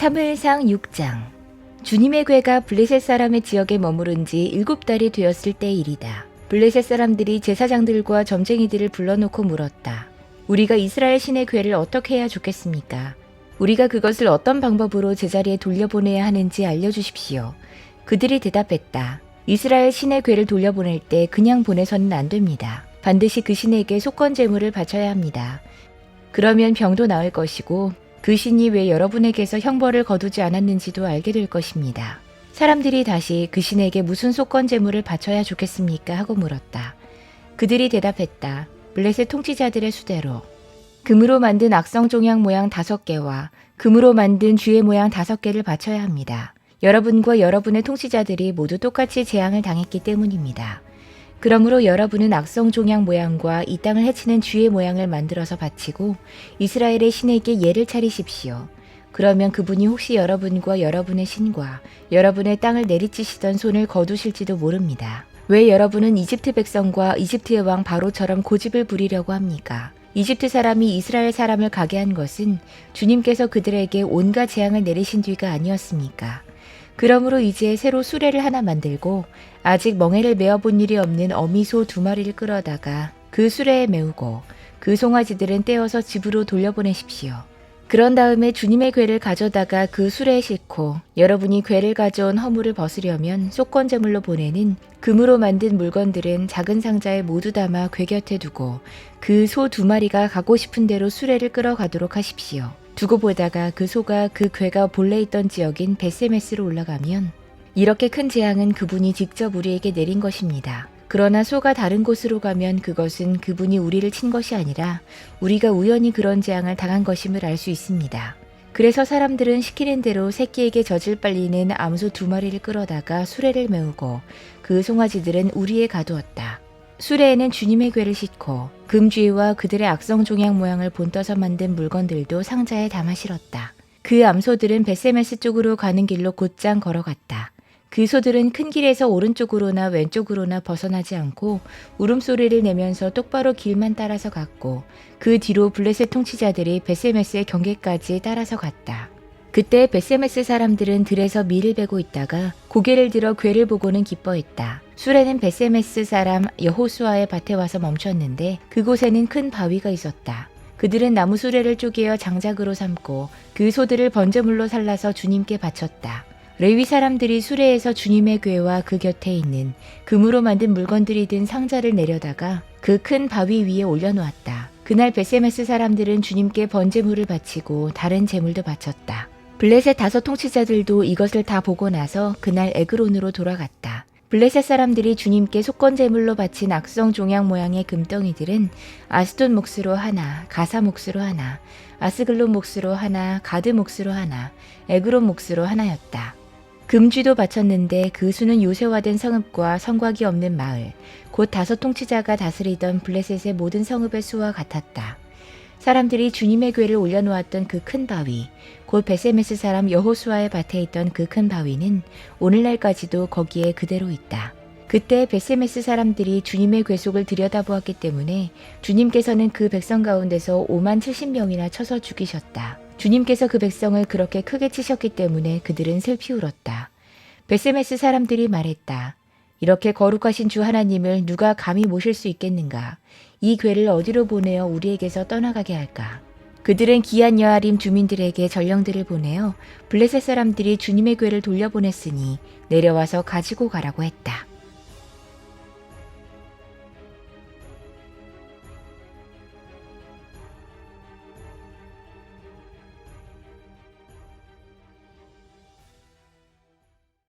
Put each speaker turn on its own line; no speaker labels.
사무엘상 6장 주님의 괴가 블레셋 사람의 지역에 머무른 지 일곱 달이 되었을 때 일이다. 블레셋 사람들이 제사장들과 점쟁이들을 불러놓고 물었다. 우리가 이스라엘 신의 괴를 어떻게 해야 좋겠습니까? 우리가 그것을 어떤 방법으로 제자리에 돌려보내야 하는지 알려주십시오. 그들이 대답했다. 이스라엘 신의 괴를 돌려보낼 때 그냥 보내서는 안 됩니다. 반드시 그 신에게 속건 제물을 바쳐야 합니다. 그러면 병도 나을 것이고 그 신이 왜 여러분에게서 형벌을 거두지 않았는지도 알게 될 것입니다. 사람들이 다시 그 신에게 무슨 속건 제물을 바쳐야 좋겠습니까? 하고 물었다. 그들이 대답했다. 블레셋 통치자들의 수대로. 금으로 만든 악성 종양 모양 다섯 개와 금으로 만든 쥐의 모양 다섯 개를 바쳐야 합니다. 여러분과 여러분의 통치자들이 모두 똑같이 재앙을 당했기 때문입니다. 그러므로 여러분은 악성 종양 모양과 이 땅을 해치는 쥐의 모양을 만들어서 바치고 이스라엘의 신에게 예를 차리십시오. 그러면 그분이 혹시 여러분과 여러분의 신과 여러분의 땅을 내리치시던 손을 거두실지도 모릅니다. 왜 여러분은 이집트 백성과 이집트의 왕 바로처럼 고집을 부리려고 합니까? 이집트 사람이 이스라엘 사람을 가게 한 것은 주님께서 그들에게 온갖 재앙을 내리신 뒤가 아니었습니까? 그러므로 이제 새로 수레를 하나 만들고 아직 멍에를 메어본 일이 없는 어미소 두 마리를 끌어다가 그 수레에 메우고 그 송아지들은 떼어서 집으로 돌려보내십시오. 그런 다음에 주님의 괴를 가져다가 그 수레에 싣고 여러분이 괴를 가져온 허물을 벗으려면 속건 제물로 보내는 금으로 만든 물건들은 작은 상자에 모두 담아 괴 곁에 두고 그 소 두 마리가 가고 싶은 대로 수레를 끌어가도록 하십시오. 두고 보다가 그 소가 그 괴가 본래 있던 지역인 베세메스로 올라가면 이렇게 큰 재앙은 그분이 직접 우리에게 내린 것입니다. 그러나 소가 다른 곳으로 가면 그것은 그분이 우리를 친 것이 아니라 우리가 우연히 그런 재앙을 당한 것임을 알 수 있습니다. 그래서 사람들은 시키는 대로 새끼에게 젖을 빨리는 암소 두 마리를 끌어다가 수레를 메우고 그 송아지들은 우리에 가두었다. 수레에는 주님의 괴를 싣고 금쥐와 그들의 악성 종양 모양을 본떠서 만든 물건들도 상자에 담아 실었다. 그 암소들은 베세메스 쪽으로 가는 길로 곧장 걸어갔다. 그 소들은 큰 길에서 오른쪽으로나 왼쪽으로나 벗어나지 않고 울음소리를 내면서 똑바로 길만 따라서 갔고 그 뒤로 블레셋 통치자들이 베세메스의 경계까지 따라서 갔다. 그때 베세메스 사람들은 들에서 밀을 베고 있다가 고개를 들어 괴를 보고는 기뻐했다. 수레는 베세메스 사람 여호수아의 밭에 와서 멈췄는데 그곳에는 큰 바위가 있었다. 그들은 나무 수레를 쪼개어 장작으로 삼고 그 소들을 번제물로 살라서 주님께 바쳤다. 레위 사람들이 수레에서 주님의 궤와 그 곁에 있는 금으로 만든 물건들이 든 상자를 내려다가 그 큰 바위 위에 올려놓았다. 그날 베세메스 사람들은 주님께 번제물을 바치고 다른 제물도 바쳤다. 블레셋 다섯 통치자들도 이것을 다 보고 나서 그날 에그론으로 돌아갔다. 블레셋 사람들이 주님께 속건 제물로 바친 악성 종양 모양의 금덩이들은 아스돈 몫으로 하나, 가사 몫으로 하나, 아스글론 몫으로 하나, 가드 몫으로 하나, 에그론 몫으로 하나였다. 금쥐도 바쳤는데 그 수는 요새화된 성읍과 성곽이 없는 마을, 곧 다섯 통치자가 다스리던 블레셋의 모든 성읍의 수와 같았다. 사람들이 주님의 궤를 올려놓았던 그 큰 바위, 곧 베세메스 사람 여호수아의 밭에 있던 그 큰 바위는 오늘날까지도 거기에 그대로 있다. 그때 베세메스 사람들이 주님의 궤속을 들여다보았기 때문에 주님께서는 그 백성 가운데서 5만 70명이나 쳐서 죽이셨다. 주님께서 그 백성을 그렇게 크게 치셨기 때문에 그들은 슬피 울었다. 베세메스 사람들이 말했다. 이렇게 거룩하신 주 하나님을 누가 감히 모실 수 있겠는가? 이 괴를 어디로 보내어 우리에게서 떠나가게 할까? 그들은 기한 여아림 주민들에게 전령들을 보내어 블레셋 사람들이 주님의 괴를 돌려보냈으니 내려와서 가지고 가라고 했다.